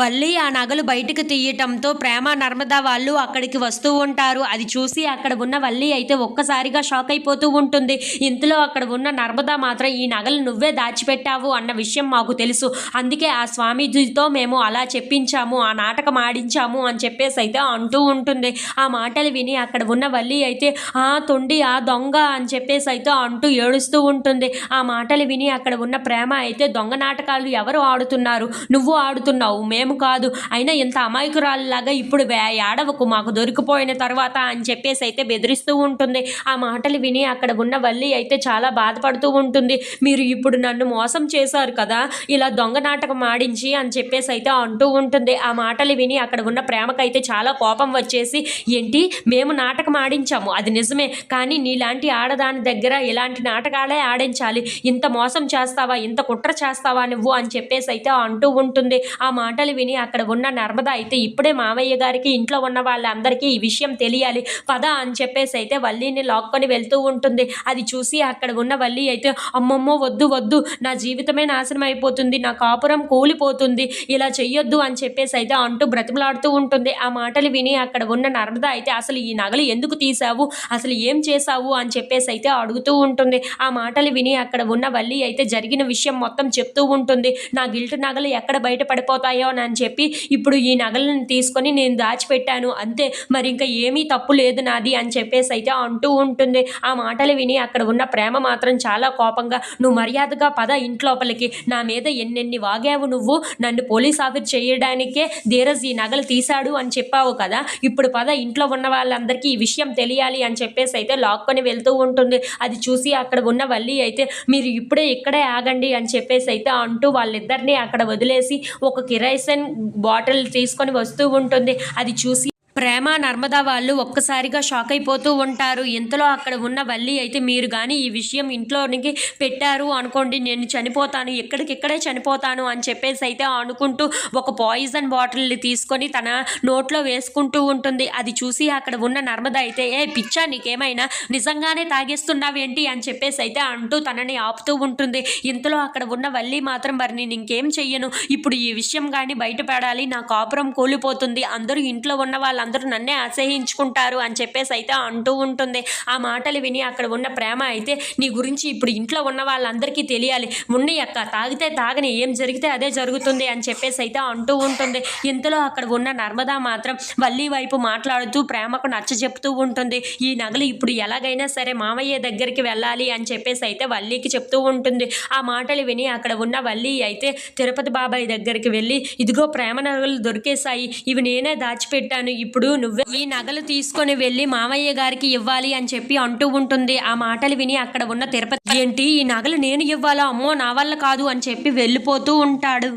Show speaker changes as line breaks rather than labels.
వల్లి ఆ నగలు బయటకు తీయటంతో ప్రేమ నర్మదా వాళ్ళు అక్కడికి వస్తూ ఉంటారు. అది చూసి అక్కడ ఉన్న వల్లి అయితే ఒక్కసారిగా షాక్ అయిపోతూ ఉంటుంది. ఇంతలో అక్కడ ఉన్న నర్మదా మాత్రం ఈ నగలు నువ్వే దాచిపెట్టావు అన్న విషయం మాకు తెలుసు. అందుకే ఆ స్వామీజీతో మేము అలా చెప్పించాము ఆ నాటకం ఆడించాము అని చెప్పేసి అయితే అంటూ ఉంటుంది. ఆ మాటలు విని అక్కడ ఉన్న వల్లి అయితే ఆ తొండి ఆ దొంగ అని చెప్పేసి అయితే అంటూ ఏడుస్తూ ఉంటుంది. ఆ మాటలు విని అక్కడ ఉన్న ప్రేమ అయితే దొంగ నాటకాలు ఎవరు ఆడుతున్నారు? నువ్వు ఆడుతున్నావు మేము కాదు. అయినా ఇంత అమాయకురాలులాగా ఇప్పుడు ఏడవకు మాకు దొరికిపోయిన తర్వాత అని చెప్పేసి అయితే బెదిరిస్తూ ఉంటుంది. ఆ మాటలు విని అక్కడ ఉన్న వల్లి అయితే చాలా బాధపడుతూ ఉంటుంది. మీరు ఇప్పుడు నన్ను మోసం చేశారు కదా ఇలా దొంగ నాటకం ఆడించి అని చెప్పేసి అయితే అంటూ ఉంటుంది. ఆ మాటలు విని అక్కడ ఉన్న ప్రేమకైతే చాలా కోపం వచ్చేసి ఏంటి? మేము నాటకం ఆడించాము. అది నిజమే. కానీ నీలాంటి ఆడదాని దగ్గర ఇలాంటి నాటకాలే ఆడించాలి. ఇంత మోసం చేస్తావా? ఇంత కుట్ర చేస్తావా నువ్వు? అని చెప్పేసి అయితే అంటూ ఉంటుంది. ఆ మాటలు విని అక్కడ ఉన్న నర్మద అయితే ఇప్పుడే మామయ్య గారికి ఇంట్లో ఉన్న వాళ్ళందరికీ ఈ విషయం తెలియాలి. పద అని చెప్పేసి అయితే వల్లిని లాక్కొని వెళ్తూ ఉంటుంది. అది చూసి అక్కడ ఉన్న వల్లి అయితే అమ్మమ్మో వద్దు వద్దు. నా జీవితమే నాశనం అయిపోతుంది. నా కాపురం కూలిపోతుంది. ఇలా చెయ్యొద్దు అని చెప్పేసి అయితే అంటూ బ్రతిమలాడుతూ ఉంటుంది. ఆ మాటలు విని అక్కడ ఉన్న నర్మద అయితే అసలు ఈ నగలు ఎందుకు తీసావు అసలు ఏం చేశావు? అని చెప్పేసి అయితే అడుగుతూ ఉంటుంది. ఆ మాటలు విని అక్కడ ఉన్న వల్లి అయితే జరిగిన విషయం మొత్తం చెప్తూ ఉంటుంది. నా గిల్ట్ నగలు ఎక్కడ బయట పడిపోతాయో అని చెప్పి ఇప్పుడు ఈ నగలను తీసుకొని నేను దాచిపెట్టాను. అంతే మరి ఇంకా ఏమీ తప్పు లేదు నాది అని చెప్పేసి అయితే అంటూ ఉంటుంది. ఆ మాటలు విని అక్కడ ఉన్న ప్రేమ మాత్రం చాలా కోపంగా నువ్వు మర్యాదగా పద ఇంట్లోపలికి నా మీద ఎన్నెన్ని వాగావు నువ్వు? నన్ను పోలీస్ ఆఫీస్ చేయడానికే ధీరజ్ ఈ నగలు తీశాడు అని చెప్పావు కదా. ఇప్పుడు పద ఇంట్లో ఉన్న వాళ్ళందరికీ ఈ విషయం తెలియాలి అని చెప్పేసి అయితే లాక్కొని వెళ్తూ ఉంటుంది. అది చూసి అక్కడ ఉన్న వల్లి అయితే మీరు ఇప్పుడే ఇక్కడే ఆగండి అని చెప్పేసి అయితే అంటూ వాళ్ళిద్దరిని అక్కడ వదిలేసి ఒక మెడిసిన్ బాటిల్ తీసుకొని వస్తూ ఉంటుంది. అది చూసి ప్రేమ నర్మదా వాళ్ళు ఒక్కసారిగా షాక్ అయిపోతూ ఉంటారు. ఇంతలో అక్కడ ఉన్న వల్లి అయితే మీరు కానీ ఈ విషయం ఇంట్లోనికి పెట్టారు అనుకోండి నేను చనిపోతాను ఎక్కడికిక్కడే చనిపోతాను అని చెప్పేసి అయితే అనుకుంటూ ఒక పాయిజన్ బాటిల్ని తీసుకొని తన నోట్లో వేసుకుంటూ ఉంటుంది. అది చూసి అక్కడ ఉన్న నర్మద అయితే ఏ పిచ్చా నీకేమైనా నిజంగానే తాగేస్తున్నావేంటి? అని చెప్పేసి అయితే అంటూ తనని ఆపుతూ ఉంటుంది. ఇంతలో అక్కడ ఉన్న వల్లి మాత్రం మరి నేను ఇంకేం చెయ్యను? ఇప్పుడు ఈ విషయం కానీ బయటపడాలి నా కాపురం కూలిపోతుంది. అందరూ ఇంట్లో ఉన్న వాళ్ళందరూ అందరూ నన్నే అసహించుకుంటారు అని చెప్పేసి అయితే అంటూ ఉంటుంది. ఆ మాటలు విని అక్కడ ఉన్న ప్రేమ అయితే నీ గురించి ఇప్పుడు ఇంట్లో ఉన్న వాళ్ళందరికీ తెలియాలి. ఉండి అక్క తాగితే తాగని ఏం జరిగితే అదే జరుగుతుంది అని చెప్పేసి అయితే అంటూ ఉంటుంది. ఇంతలో అక్కడ ఉన్న నర్మదా మాత్రం వల్లి వైపు మాట్లాడుతూ ప్రేమకు నచ్చ చెప్తూ ఉంటుంది. ఈ నగలు ఇప్పుడు ఎలాగైనా సరే మామయ్య దగ్గరికి వెళ్ళాలి అని చెప్పేసి అయితే వల్లికి చెప్తూ ఉంటుంది. ఆ మాటలు విని అక్కడ ఉన్న వల్లి అయితే తిరుపతి బాబాయ్ దగ్గరికి వెళ్ళి ఇదిగో ప్రేమ నగలు దొరికేశాయి. ఇవి నేనే దాచిపెట్టాను. ఇప్పుడు ఇప్పుడు నువ్వే ఈ నగలు తీసుకొని వెళ్ళి మామయ్య గారికి ఇవ్వాలి అని చెప్పి అంటూ ఉంటుంది. ఆ మాటలు విని అక్కడ ఉన్న తిరుపతి ఏంటి? ఈ నగలు నేను ఇవ్వాలా? అమ్మో నా వల్ల కాదు అని చెప్పి వెళ్ళిపోతూ ఉంటాడు.